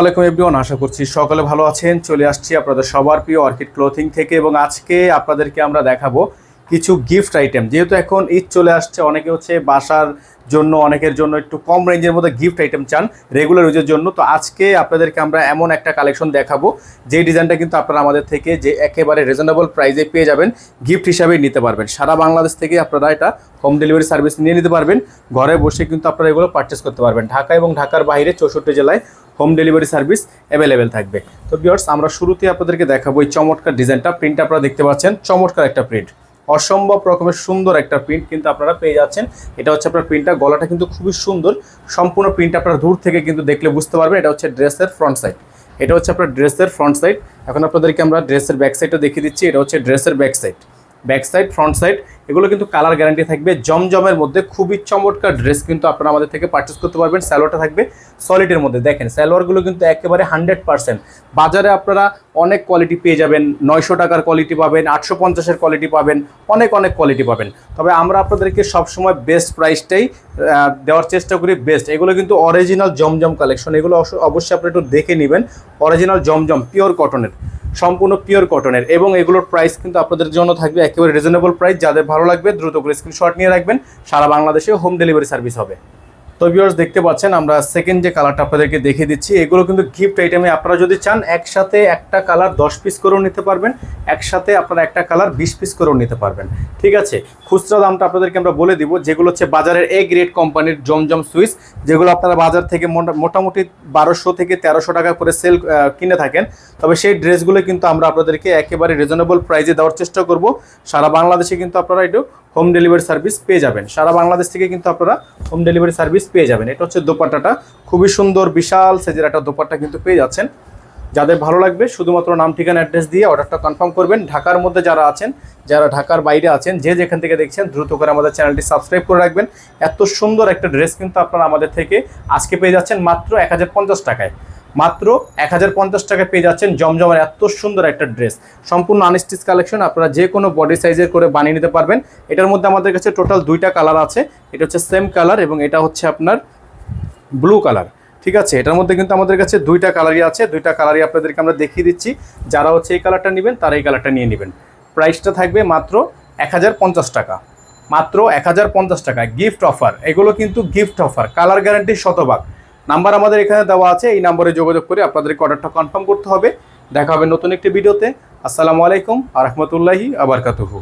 আসসালামাইকুম এভরিওয়ান আশা করছি সকলে ভালো আছেন। চলে আসছি আপনাদের সবার প্রিয় অর্কিড ক্লোথিং থেকে এবং আজকে আপনাদেরকে আমরা দেখাবো কিছু গিফট আইটেম যেহেতু এখন ঈদ চলে আসছে, অনেকে হচ্ছে বাসার জন্য, অনেকের জন্য একটু কম রেঞ্জের মধ্যে গিফট আইটেম চান রেগুলার ইউজের জন্য। তো আজকে আপনাদেরকে আমরা এমন একটা কালেকশন দেখাবো, যে ডিজাইনটা কিন্তু আপনারা আমাদের থেকে যে একেবারে রিজনেবল প্রাইসে পেয়ে যাবেন গিফট হিসাবে নিতে পারবেন। সারা বাংলাদেশ থেকে আপনারা এটা হোম ডেলিভারি সার্ভিস নিয়ে নিতে পারবেন। ঘরে বসে কিন্তু আপনারা এগুলো পারচেস করতে পারবেন। ঢাকা এবং ঢাকার বাইরে চৌষট্টি জেলায় হোম ডেলিভারি সার্ভিস অ্যাভেলেবেল থাকবে। তো বিয়ার্স আমরা শুরুতে আপনাদেরকে দেখাবো এই চমৎকার ডিজাইনটা। প্রিন্ট আপনারা দেখতে পাচ্ছেন, চমৎকার একটা প্রিন্ট। অসম্ভব রকমের সুন্দর একটা প্রিন্ট কিন্তু আপনারা পেয়ে যাচ্ছেন। এটা হচ্ছে আপনার প্রিন্টটা, গলাটা কিন্তু খুবই সুন্দর। সম্পূর্ণ প্রিন্ট আপনারা দূর থেকে কিন্তু দেখলে বুঝতে পারবেন, এটা হচ্ছে ড্রেসের ফ্রন্ট সাইড। এটা হচ্ছে আপনার ড্রেসের ফ্রন্ট সাইড। এখন আপনাদেরকে আমরা ড্রেসের ব্যাক সাইডটা দেখিয়ে দিচ্ছি, এটা হচ্ছে ড্রেসের back side. Back side, front side, এগুলো কিন্তু কালার গ্যারান্টি থাকবে। জমজমের মধ্যে খুবই চমৎকার ড্রেস কিন্তু আপনারা আমাদের থেকে পারচেস করতে পারবেন। স্যালোয়ারটা থাকবে সলিডের মধ্যে। দেখেন স্যালোয়ারগুলো কিন্তু একেবারে হান্ড্রেড পার্সেন্ট বাজারে আপনারা অনেক কোয়ালিটি পেয়ে যাবেন। নয়শো টাকার কোয়ালিটি পাবেন, আটশো পঞ্চাশের কোয়ালিটি পাবেন, অনেক অনেক কোয়ালিটি পাবেন। তবে আমরা আপনাদেরকে সবসময় বেস্ট প্রাইসটাই দেওয়ার চেষ্টা করি বেস্ট এগুলো কিন্তু অরিজিনাল জমজম কালেকশন এগুলো অবশ্য- অবশ্যই আপনি একটু দেখে নেবেন। অরিজিনাল জমজম পিওর কটনের সম্পূর্ণ পিওর কটনের এবং এগুলোর প্রাইস কিন্তু আপনাদের জন্য থাকবে একেবারে রিজনেবল প্রাইস যাদের ভালো লাগবে, দ্রুত করে স্ক্রিনশট নিয়ে রাখবেন। সারা বাংলাদেশে হোম ডেলিভারি সার্ভিস হবে। তো ভিউয়ার্স দেখতে পাচ্ছেন, আমরা সেকেন্ড যে কালারটা আপনাদেরকে দেখিয়ে দিচ্ছি, এগুলো কিন্তু গিফট আইটেমে আপনারা যদি চান, একসাথে একটা কালার দশ পিস করেও নিতে পারবেন, একসাথে আপনারা একটা কালার বিশ পিস করেও নিতে পারবেন। ঠিক আছে? খুচরা দামটা আপনাদেরকে আমরা বলে দিব, যেগুলো হচ্ছে বাজারের এ গ্রেড কোম্পানির জমজম সুইচ, যেগুলো আপনারা বাজার থেকে মোটা- মোটামুটি বারোশো থেকে তেরোশো টাকা করে সেল কিনে থাকেন। তবে সেই ড্রেসগুলো কিন্তু আমরা আপনাদেরকে একেবারে রিজনেবল প্রাইজে দেওয়ার চেষ্টা করব। সারা বাংলাদেশে কিন্তু আপনারা একটু হোম ডেলিভারি সার্ভিস পেয়ে যাবেন। সারা বাংলাদেশ থেকে কিন্তু আপনারা হোম ডেলিভারি সার্ভিস পেয়ে যাবেন। এটা হচ্ছে দোপাট্টাটা। খুবই সুন্দর, বিশাল সাইজের একটা দোপাট্টা কিন্তু পেয়ে যাচ্ছেন। যাদের ভালো লাগবে, শুধুমাত্র নাম, ঠিকানা, অ্যাড্রেস দিয়ে অর্ডারটা কনফার্ম করবেন। ঢাকার মধ্যে যারা আছেন, যারা ঢাকার বাইরে আছেন, যে যেখান থেকে দেখছেন, দ্রুত করে আমাদের চ্যানেলটি সাবস্ক্রাইব করে রাখবেন। এত সুন্দর একটা ড্রেস কিন্তু আপনারা আমাদের থেকে আজকে পেয়ে যাচ্ছেন মাত্র এক হাজার পঞ্চাশ টাকায়। মাত্র এক হাজার পঞ্চাশ টাকায় পেয়ে যাচ্ছেন জমজমের এত সুন্দর একটা ড্রেস। সম্পূর্ণ আনস্টিচ কালেকশন আপনারা যে কোনো বডি সাইজের করে বানিয়ে নিতে পারবেন। এটার মধ্যে আমাদের কাছে টোটাল দুইটা কালার আছে। এটা হচ্ছে সেম কালার এবং এটা হচ্ছে আপনার ব্লু কালার ঠিক আছে? এটার মধ্যে কিন্তু আমাদের কাছে দুইটা কালারই আছে। দুইটা কালারই আপনাদেরকে আমরা দেখিয়ে দিচ্ছি। যারা হচ্ছে এই কালারটা নেবেন, তারা এই কালারটা নিয়ে নেবেন। প্রাইসটা থাকবে মাত্র এক হাজার পঞ্চাশ টাকা। মাত্র এক হাজার পঞ্চাশ টাকা গিফট অফার এগুলো কিন্তু গিফট অফার কালার গ্যারান্টি শতভাগ। নাম্বার আমাদের এখানে দেওয়া আছে, এই নাম্বারে যোগাযোগ করে আপনাদেরকে অর্ডারটা কনফার্ম করতে হবে। দেখা হবে নতুন একটি ভিডিওতে। আসসালামু আলাইকুম, আ রহমতুল্লাহি আবরকাতুহু